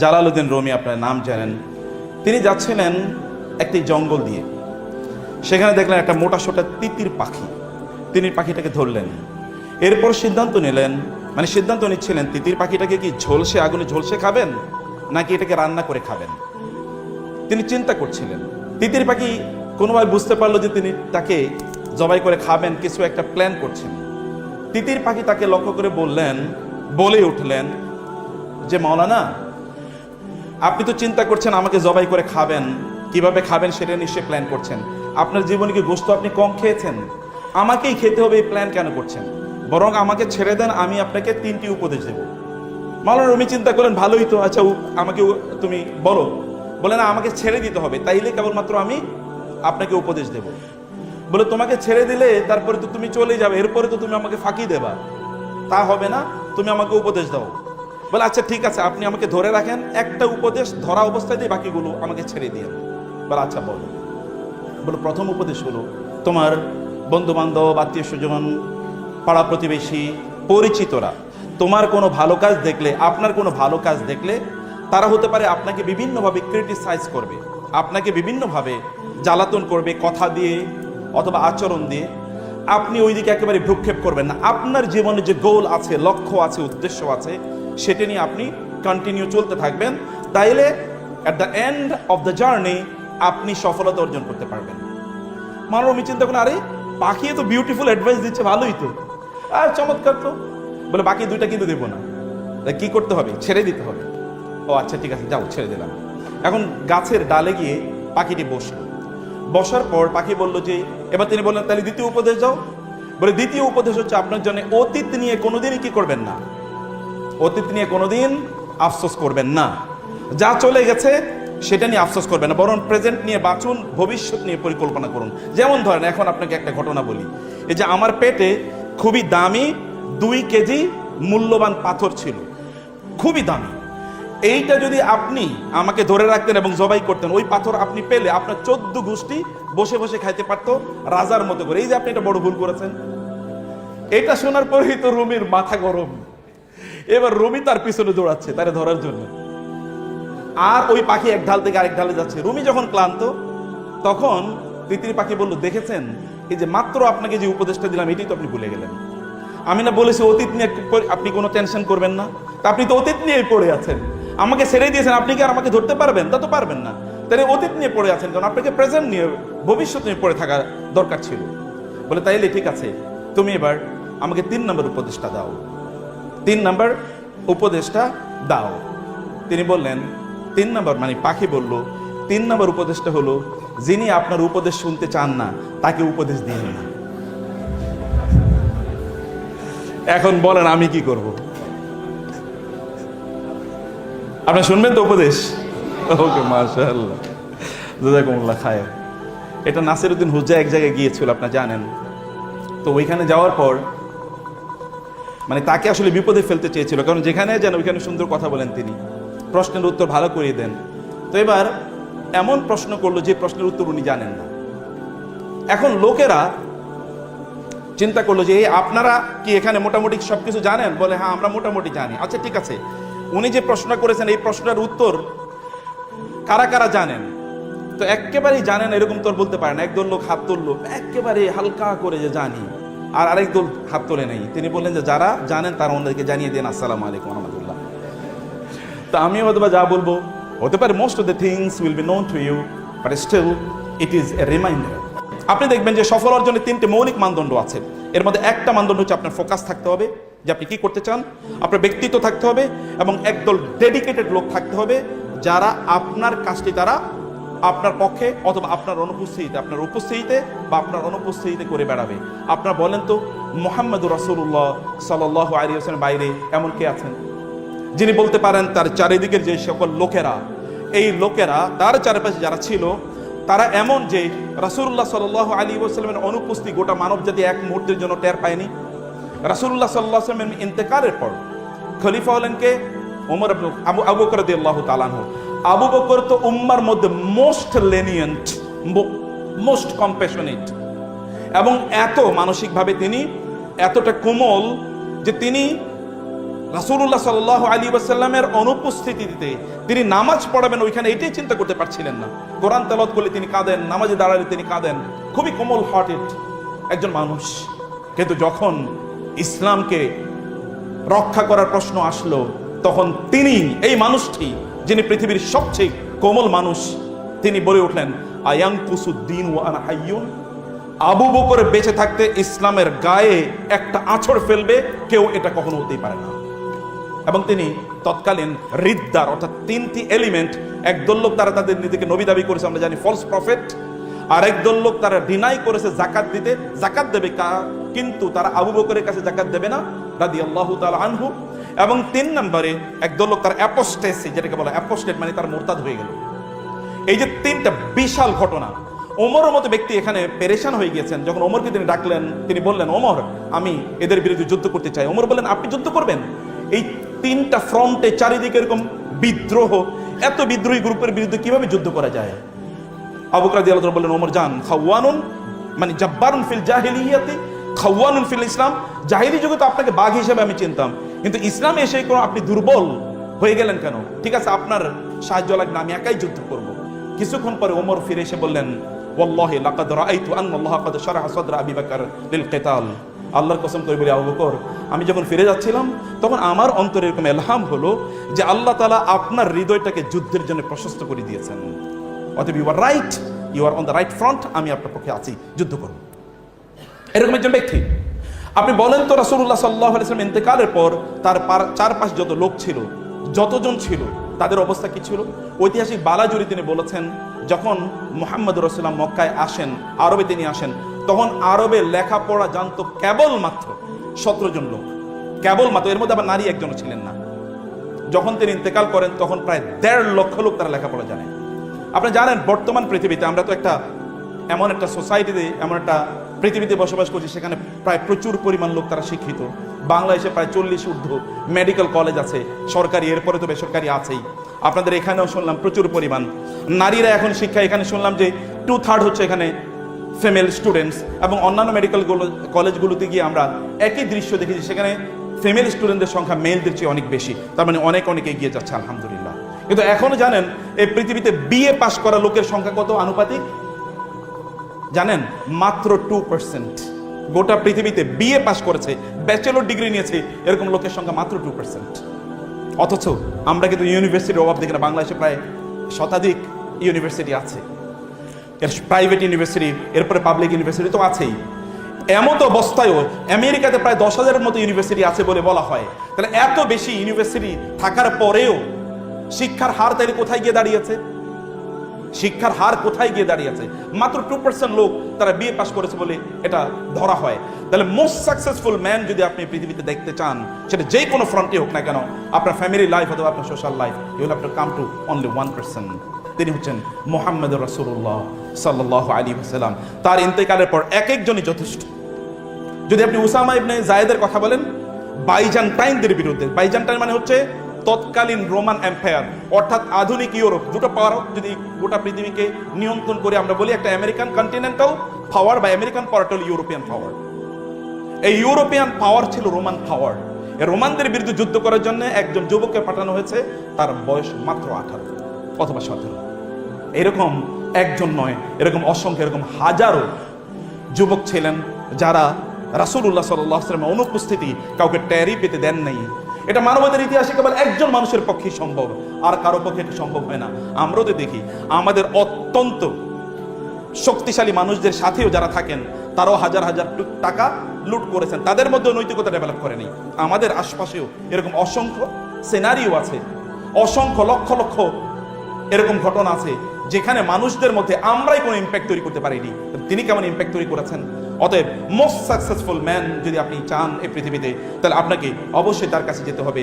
Jalaluddin Rumi আপনার নাম জানেন। তিনি যাচ্ছিলেন একটি জঙ্গল দিয়ে। সেখানে দেখলেন একটা মোটা সোটা তিতির পাখি। তিনি পাখিটাকে ধরলেন। এরপর সিদ্ধান্ত নিলেন মানে সিদ্ধান্ত নিচ্ছিলেন, তিতির পাখিটাকে কি ঝলসে আগুনে ঝলসে খাবেন, নাকি এটাকে রান্না করে খাবেন? তিনি চিন্তা করছিলেন। তিতির পাখি কোনোভাবে বুঝতে পারল যে তিনি তাকে জবাই করে খাবেন, কিছু একটা প্ল্যান করছেন। তিতির পাখি তাকে লক্ষ্য করে বললেন, বলে উঠলেন যে, মাওলানা আপনি তো চিন্তা করছেন আমাকে জবাই করে খাবেন, কীভাবে খাবেন সেটা নিশ্চয়ই প্ল্যান করছেন। আপনার জীবনে কি গোস্ত আপনি কম খেয়েছেন? আমাকেই খেতে হবে এই প্ল্যান কেন করছেন? বরং আমাকে ছেড়ে দেন, আমি আপনাকে তিনটি উপদেশ দেব। মালার রমি চিন্তা করলেন, ভালোই তো আচ্ছা আমাকে তুমি বলো। বলে, না, আমাকে ছেড়ে দিতে হবে, তাইলে কেবলমাত্র আমি আপনাকে উপদেশ দেব। বলে, তোমাকে ছেড়ে দিলে তারপরে তো তুমি চলে যাবে, এরপরে তো তুমি আমাকে ফাঁকি দেবা। তা হবে না, তুমি আমাকে উপদেশ দাও। বলে আচ্ছা ঠিক আছে, আপনি আমাকে ধরে রাখেন, একটা উপদেশ ধরা অবস্থায় দিয়ে বাকিগুলো আমাকে ছেড়ে দিয়ে বলে আচ্ছা বলো। বলে, প্রথম উপদেশ হলো, তোমার বন্ধু বান্ধব আত্মীয় স্বজন পাড়া প্রতিবেশী, পরিচিতরা, তোমার কোনো ভালো কাজ দেখলে, আপনার কোনো ভালো কাজ দেখলে, তারা হতে পারে আপনাকে বিভিন্নভাবে ক্রিটিসাইজ করবে, আপনাকে বিভিন্নভাবে জ্বালাতন করবে, কথা দিয়ে অথবা আচরণ দিয়ে। আপনি ওইদিকে একেবারে ভ্রুক্ষেপ করবেন না। আপনার জীবনে যে গোল আছে, লক্ষ্য আছে, উদ্দেশ্য আছে সেটা নিয়ে আপনি কন্টিনিউ চলতে থাকবেন। তাইলে at the end of the journey আপনি সফলতা অর্জন করতে পারবেন। মানব আমি চিন্তা করেন, আরে, পাখি তো বিউটিফুল অ্যাডভাইস দিচ্ছে, ভালোই তো। আর চমৎকার তো। বলে, বাকি দুইটা কিন্তু দেবো না। কি করতে হবে? ছেড়ে দিতে হবে। ও আচ্ছা ঠিক আছে, যাও, ছেড়ে দিলাম। এখন গাছের ডালে গিয়ে পাখিটি বসল। বসার পর পাখি বলল যে, এবার তিনি বললেন তাহলে দ্বিতীয় উপদেশ যাও বলে, দ্বিতীয় উপদেশ হচ্ছে, আপনার জন্য অতীত নিয়ে কোনোদিনই কি করবেন না। অতীত নিয়ে কোনোদিন আফসোস করবেন না। যা চলে গেছে, সেটা নিয়ে আফসোস করবেন না। বরং প্রেজেন্ট নিয়ে বাঁচুন, ভবিষ্যৎ নিয়ে পরিকল্পনা করুন। যেমন ধরেন, এখন আপনাকে একটা ঘটনা বলি। এই যে আমার পেটে খুবই দামি দুই কেজি মূল্যবান পাথর ছিল। খুবই দামি। এইটা যদি আপনি আমাকে ধরে রাখতেন এবং জবাই করতেন, ওই পাথর আপনি পেলে আপনার চোদ্দ গোষ্ঠী বসে বসে খাইতে পারতো রাজার মতো করে। এই যে আপনি এটা বড় ভুল করেছেন। এটা শোনার পরেই তো রুমির মাথা গরম। এবার রুমি তার পিছনে দৌড়াচ্ছে তারে ধরার জন্য। আর ওই পাখি এক ঢাল থেকে আরেক ঢালে যাচ্ছে। রুমি যখন ক্লান্ত, তখন তিতির পাখি বলল, দেখেছেন? এই যে মাত্র আপনাকে যে উপদেশটা দিলাম, এটাই তো আপনি ভুলে গেলেন। আমি না বলেছি, অতীত নিয়ে আপনি কোনো টেনশন করবেন না। তা আপনি তো অতীত নিয়েই পড়ে আছেন। আমাকে ছেড়ে দিয়েছেন, আপনি কি আর আমাকে ধরতে পারবেন? তা তো পারবেন না। তাহলে অতীত নিয়ে পড়ে আছেন কারণ আপনাকে প্রেজেন্ট নিয়ে, ভবিষ্যৎ নিয়ে পড়ে থাকা দরকার ছিল। বলে, তাইলে ঠিক আছে, তুমি এবার আমাকে তিন নম্বর উপদেশটা দাও। তিন নাম্বার উপদেশটা দাও। তিনি বললেন, তিন নাম্বার মানে পাখি বলল, তিন নাম্বার উপদেশটা হলো, যিনি আপনার উপদেশ শুনতে চান না, তাকে উপদেশ দিন। না এখন বলেন আমি কি করব? আপনি শুনবেন তো উপদেশ? ওকে মার্শাল্লাহ খায় এটা নাসিরুদ্দিন হুজ্জা এক জায়গায় গিয়েছিল, আপনি জানেন। তো ওইখানে যাওয়ার পর মানে তাকে আসলে বিপদে ফেলতে চেয়েছিল। কারণ যেখানে যেন, ওইখানে সুন্দর কথা বলেন তিনি। প্রশ্নের উত্তর ভালো করিয়ে দেন। তো এবার এমন প্রশ্ন করল, যে প্রশ্নের উত্তর উনি জানেন না। এখন লোকেরা চিন্তা করল যে আপনারা কি এখানে মোটামুটি সবকিছু জানেন? বলে হ্যাঁ আমরা মোটামুটি জানি। আচ্ছা ঠিক আছে। উনি যে প্রশ্ন করেছেন, এই প্রশ্নের উত্তর কারা কারা জানেন? তো একেবারেই জানেন এরকম তোর বলতে পারেন একদল লোক হাত তুললো, একেবারে হালকা করে যে জানি। আর আরেক দল হাত তোলে নেই। তিনি বললেন যে, যারা জানেন তারা ওনাদেরকে জানিয়ে দেন, আসসালামু আলাইকুম রহমতুল্লাহ। তা আমি বা যা বলব, হতে পারে most of the things will be known to you but still it is a reminder আপনি দেখবেন যে সফল অর্জনে তিনটে মৌলিক মানদণ্ড আছে। এর মধ্যে একটা মানদণ্ড হচ্ছে আপনার ফোকাস থাকতে হবে, যে আপনি কি করতে চান, আপনার ব্যক্তিত্ব থাকতে হবে, এবং একদল ডেডিকেটেড লোক থাকতে হবে, যারা আপনার কাজটি তারা আপনার পক্ষে অথবা আপনার অনুপস্থিতিতে, আপনার উপস্থিতিতে বা আপনার অনুপস্থিতিতে করে বেড়াবে। আপনার বলেন তো মোহাম্মদ রসুল্লাহ সাল্লাহ হোসেন বাইরে এমন কে আছেন? যিনি বলতে পারেন তার চারিদিকের যে সকল লোকেরা, এই লোকেরা, তার চারপাশে যারা ছিল, তারা এমন যে রাসুল্লাহ সাল আলী ওসালামের অনুপস্থিতি গোটা মানব জাতি এক মুহূর্তের জন্য টের পায়নি। রাসুল্লাহ সাল্লাহ আসলামের ইন্তেকারের পর খলিফা হলেন কে? ওমর আবু আবু বকর আল্লাহ তালানহ আবু বকর তো উম্মার মধ্যে মোস্ট লেনিয়েন্ট মোস্ট কম্পেশনেট এবং এত মানসিকভাবে তিনি এতটা কোমল যে তিনি রাসূলুল্লাহ সাল্লাল্লাহু আলী ওয়াসাল্লামের অনুপস্থিতিতে তিনি নামাজ পড়াবেন ওইখানে, এটাই চিন্তা করতে পারছিলেন না। কোরআন তেলাওয়াত করলে তিনি কাঁদেন, নামাজে দাঁড়ালে তিনি কাঁদেন। খুবই কোমল হার্টেড একজন মানুষ। কিন্তু যখন ইসলামকে রক্ষা করার প্রশ্ন আসলো, তখন তিনি, এই মানুষটি যিনি পৃথিবীর সবচেয়ে কোমল মানুষ, তিনি বলে উঠলেন আয়াং কুসুদ্দিন ওয়ান হাইয়ুন। আবু বকর বেঁচে থাকতে ইসলামের গায়ে একটা আছড় ফেলবে, কেউ এটা কখনো হতেই পারে না। এবং তিনি তৎকালীন রিদ্দার, অর্থাৎ তিনটি এলিমেন্ট একদল লোক তারা তাদের নিজেকে নবী দাবি করেছে, আমরা জানি ফলস প্রফেট আর একদল লোক তারা ডিনাই করেছে জাকাত দিতে। জাকাত দেবে কিন্তু তারা আবু বকরের কাছে জাকাত দেবে না রাদি আল্লাহ আনহু। এবং তিন নম্বরে একদল লোক তার অ্যাপোস্টেসি যেটাকে বলে অ্যাপোস্টেট মানে তার মোরতাদ হয়ে গেল। এই যে তিনটা বিশাল ঘটনা। ওমরের মতো ব্যক্তি এখানে পেরেশান হয়ে গিয়েছেন। যখন ওমরকে তিনি ডাকলেন, তিনি বললেন, ওমর, আমি এদের বিরুদ্ধে যুদ্ধ করতে চাই। ওমর বললেন, আপনি যুদ্ধ করবেন? এই তিনটা ফ্রন্টে চারিদিকে এরকম বিদ্রোহ, এত বিদ্রোহী গ্রুপের বিরুদ্ধে কীভাবে যুদ্ধ করা যায়? আবু কাদি আল্লাহ বললেন, ওমর, জান, খাওয়ানুন মানে জব্বারুন ফিল জাহিলিয়াতি, খাওয়ানুন ফিল ইসলাম। জাহিলি যুগে তো আপনাকে বাঘ হিসেবে আমি চিনতাম। কিন্তু ইসলামে এসে কোনো আপনি দুর্বল হয়ে গেলেন কেন? ঠিক আছে, আপনার সাহায্য লাগবে আমি একাই যুদ্ধ করব। কিছুক্ষণ পরে ওমর ফিরে এসে বললেন আল্লাহর কসম করে বলি, আবু বকর, আমি যখন ফিরে যাচ্ছিলাম, তখন আমার অন্তরে এরকম এলহাম হলো যে আল্লাহ তালা আপনার হৃদয়টাকে যুদ্ধের জন্য প্রশস্ত করে দিয়েছেন। অতএব you are right you are on the right front আমি আপনার পক্ষে আছি, যুদ্ধ করব। এরকম একজন ব্যক্তি আপনি বলেন তো রাসূলুল্লাহ সাল্লাহ আলাইসালাম ইন্তেকালের পর তার চারপাশ যত লোক ছিল, যতজন ছিল, তাদের অবস্থা কি ছিল? ঐতিহাসিক বালাজুরি তিনি বলেছেন, যখন মোহাম্মদ রসুল্লাম মক্কায় আসেন, আরবে তিনি আসেন, তখন আরবে লেখাপড়া জানতো কেবলমাত্র সতেরো জন লোক। কেবলমাত্র, এর মধ্যে আবার নারী একজনও ছিলেন না। যখন তিনি ইন্তেকাল করেন, তখন প্রায় দেড় লক্ষ লোক তারা লেখাপড়া জানে। আপনি জানেন, বর্তমান পৃথিবীতে আমরা তো একটা, এমন একটা সোসাইটিতে এমন একটা পৃথিবীতে বসবাস করছি, সেখানে প্রায় প্রচুর পরিমাণ লোক তারা শিক্ষিত। বাংলাদেশে প্রায় চল্লিশ ঊর্ধ্ব মেডিকেল কলেজ আছে, সরকারি, এরপরে তো বেসরকারি আছেই। আপনাদের এখানেও শুনলাম প্রচুর পরিমাণ। নারীরা এখন শিক্ষা, এখানে শুনলাম যে টু থার্ড হচ্ছে এখানে ফিমেল স্টুডেন্টস এবং অন্যান্য মেডিকেল কলেজগুলোতে গিয়ে আমরা একই দৃশ্য দেখেছি, সেখানে ফিমেল স্টুডেন্টদের সংখ্যা মেলদের চেয়ে অনেক বেশি। তার মানে অনেক অনেক এগিয়ে যাচ্ছে, আলহামদুলিল্লাহ। কিন্তু এখনও জানেন, এই পৃথিবীতে বিএ পাশ করা লোকের সংখ্যা কত আনুপাতিক? জানেন, মাত্র টু পার্সেন্ট গোটা পৃথিবীতে বিএ পাশ করেছে ব্যাচেলর ডিগ্রি নিয়েছে, এরকম লোকের সংখ্যা মাত্র টু পার্সেন্ট অথচ আমরা কিন্তু ইউনিভার্সিটির অভাব দেখি না, বাংলাদেশে প্রায় শতাধিক ইউনিভার্সিটি আছে। এর প্রাইভেট ইউনিভার্সিটি এরপরে পাবলিক ইউনিভার্সিটি তো আছেই। এমত অবস্থায়ও আমেরিকাতে প্রায় দশ হাজারের মতো ইউনিভার্সিটি আছে বলে বলা হয়। তাহলে এত বেশি ইউনিভার্সিটি থাকার পরেও শিক্ষার হার তাইলে কোথায় গিয়ে দাঁড়িয়েছে? শিক্ষার হার কোথায় গিয়ে দাঁড়িয়েছে? মাত্র টু পার্সেন্ট লোক তারা বিএ পাস করেছে বলে এটা ধরা হয়। তাহলে মোস্ট সাকসেসফুল ম্যান যদি আপনি পৃথিবীতে দেখতে চান, সেটা যে কোনো ফ্রন্টে হোক না কেন, আপনার ফ্যামিলি লাইফ অথবা আপনার social life you'll have to come to only one person তিনি হচ্ছেন মোহাম্মদ রসুল্লাহ সাল্লাহ আলী সাল্লাম তার ইন্তেকালের পর এক একজনই যথেষ্ট। যদি আপনি উসামা ইবনে জায়েদের কথা বলেন, বাইজান বাইজান্টাইনদের বিরুদ্ধে বাইজান্টাইন মানে হচ্ছে তৎকালীন রোমান এম্পায়ার, অর্থাৎ আধুনিক ইউরোপ, দুটো পাওয়ার যদি গোটা পৃথিবীকে নিয়ন্ত্রণ করে আমরা বলি, একটা আমেরিকান কন্টিনেন্টাল পাওয়ার বা আমেরিকান পাওয়ার হল ইউরোপিয়ান পাওয়ার এই ইউরোপিয়ান পাওয়ার ছিল রোমান পাওয়ার রোমানদের বিরুদ্ধে যুদ্ধ করার জন্য একজন যুবককে পাঠানো হয়েছে, তার বয়স মাত্র আঠারো অথবা সতেরো। এরকম একজন নয়, এরকম অসংখ্য, এরকম হাজারো যুবক ছিলেন যারা রাসূলুল্লাহ সাল্লাল্লাহু আলাইহি ওয়াসাল্লামের অনুপস্থিতি কাউকে ট্যারি পেতে দেন নাই। এটা মানবতার ইতিহাসে কেবল একজন মানুষের পক্ষে সম্ভব, আর কারও পক্ষে এটা সম্ভব হয় না। আমরাও তো দেখি, আমাদের অত্যন্ত শক্তিশালী মানুষদের সাথেও যারা থাকেন, তারাও হাজার হাজার টাকা লুট করেছেন। তাদের মধ্যে নৈতিকতা ডেভেলপ করেনি আমাদের আশপাশেও এরকম অসংখ্য সিনারিও আছে। অসংখ্য লক্ষ লক্ষ এরকম ঘটনা আছে, যেখানে মানুষদের মধ্যে আমরাই কোনো ইম্প্যাক্ট তৈরি করতে পারিনি। তিনি কেমন ইম্প্যাক্ট তৈরি করেছেন? অতএব মোস্ট সাকসেসফুল ম্যান যদি আপনি চান এই পৃথিবীতে, তাহলে আপনাকে অবশ্যই তার কাছে যেতে হবে।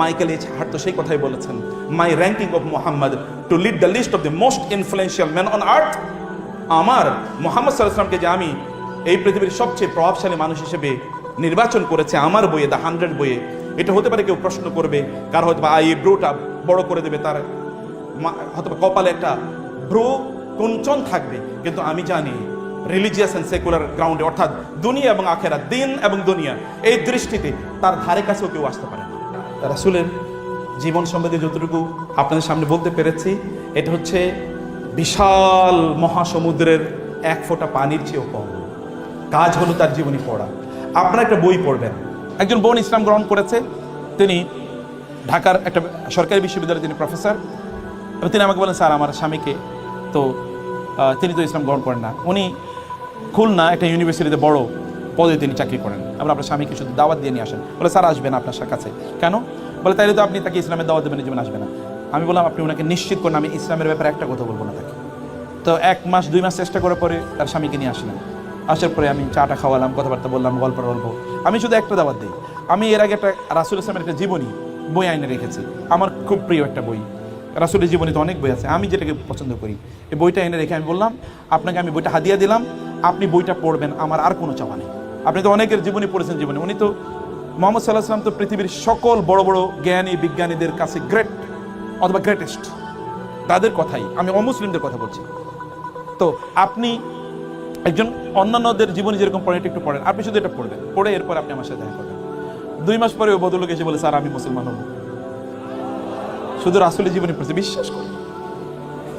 মাইকেল এইচ হার্ট তো সেই কথাই বলেছেন my ranking of Muhammad to lead the list of the most influential man on earth আমার মোহাম্মদ সাল্লাহামকে যে আমি এই পৃথিবীর সবচেয়ে প্রভাবশালী মানুষ হিসেবে নির্বাচন করেছে, আমার বইয়ে দ্য হান্ড্রেড বইয়ে, এটা হতে পারে কেউ প্রশ্ন করবে, কার হয়তো বা আই ব্রোটা বড় করে দেবে, তার হয়তো কপালে একটা ভ্রু কুঞ্চন থাকবে, কিন্তু আমি জানি রিলিজিয়াস অ্যান্ড সেকুলার গ্রাউন্ডে অর্থাৎ দুনিয়া এবং আখেরা দিন এবং দুনিয়া, এই দৃষ্টিতে তার ধারে কাছেও কেউ আসতে পারে না। রাসুলের জীবন সম্বন্ধে যতটুকু আপনাদের সামনে বলতে পেরেছি, এটা হচ্ছে বিশাল মহাসমুদ্রের এক ফোঁটা পানির চেয়েও কম। কাজ হলো তার জীবনী পড়া। আপনারা একটা বই পড়বেন। একজন বোন ইসলাম গ্রহণ করেছে, তিনি ঢাকার একটা সরকারি বিশ্ববিদ্যালয়ে তিনি প্রফেসর, এবং তিনি আমাকে বলেন, স্যার, আমার স্বামীকে তো তিনি তো ইসলাম গ্রহণ করেন না। উনি খুলনা একটা ইউনিভার্সিটিতে বড় পদে তিনি চাকরি করেন। আমরা আপনার স্বামীকে শুধু দাওয়াত দিয়ে নিয়ে আসেন। বলে, স্যার, আসবেন আপনার কাছে। কেন? বলে, তাইলে তো আপনি তাকে ইসলামের দাওয়াত দেবেন জীবন আসবে না। আমি বললাম, আপনি ওনাকে নিশ্চিত করেন, আমি ইসলামের ব্যাপারে একটা কথা বলব না তাকে। তো এক মাস, দুই মাস চেষ্টা করার পরে তার স্বামীকে নিয়ে আসলেন। আসার পরে আমি চাটা খাওয়ালাম, কথাবার্তা বললাম, গল্প গল্প আমি শুধু একটা দাওয়াত দিই। আমি এর আগে একটা রাসুল ইসলামের একটা জীবনী বই আইনে রেখেছি। আমার খুব প্রিয় একটা বই। রাসুলের জীবনীতে অনেক বই আছে, আমি যেটাকে পছন্দ করি। এই বইটা এনে রেখে আমি বললাম, আপনাকে আমি বইটা হাদিয়া দিলাম, আপনি বইটা পড়বেন, আমার আর কোনো চাওয়া নেই। আপনি তো অনেকের জীবনী পড়েছেন জীবনী, উনি তো মোহাম্মদ সাল্লাহ সাল্লাম তো পৃথিবীর সকল বড় বড় জ্ঞানী বিজ্ঞানীদের কাছে গ্রেট অথবা গ্রেটেস্ট তাদের কথাই, আমি অমুসলিমদের কথা বলছি। তো আপনি একজন অন্যান্যদের জীবনে যেরকম পড়েন একটু পড়েন। আপনি শুধু এটা পড়বেন, পড়ে এরপর আপনি আমার সাথে দেখা করবেন। দুই মাস পরে ওই ভদ্রলোক এসে বলে, স্যার, আমি মুসলমান হব। শুধু রাসুলের জীবনে পড়ছে বিশ্বাস করেন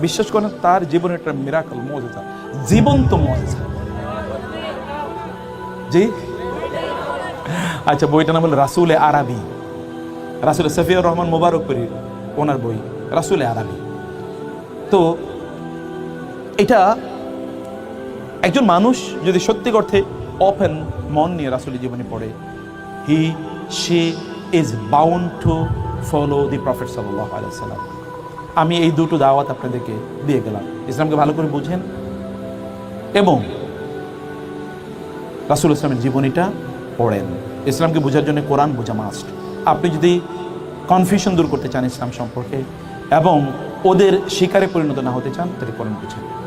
বিশ্বাস করেন তার জীবনে একটা মিরাকল মজা জীবন্ত মজা জি? আচ্ছা বইটার নাম হলো রাসুলে আরবি। রাসুল সফিউর রহমান মোবারকপুরি ওনার বই রাসুলে আরবি। তো, এটা একজন মানুষ যদি সত্যি অর্থে ওপেন মন নিয়ে রাসুলের জীবনে পড়ে he she is bound to follow the prophet সাল্লাহ আলাইসাল্লাম আমি এই দুটো দাওয়াত আপনাদেরকে দিয়ে গেলাম। ইসলামকে ভালো করে বুঝেন। এবং রাসুল ইসলামের জীবনীটা পড়েন। ইসলামকে বোঝার জন্য কোরআন বোঝা মাস্ট আপনি যদি কনফিউশন দূর করতে চান ইসলাম সম্পর্কে এবং ওদের শিকারে পরিণত না হতে চান, তাহলে কোরআন বুঝেন।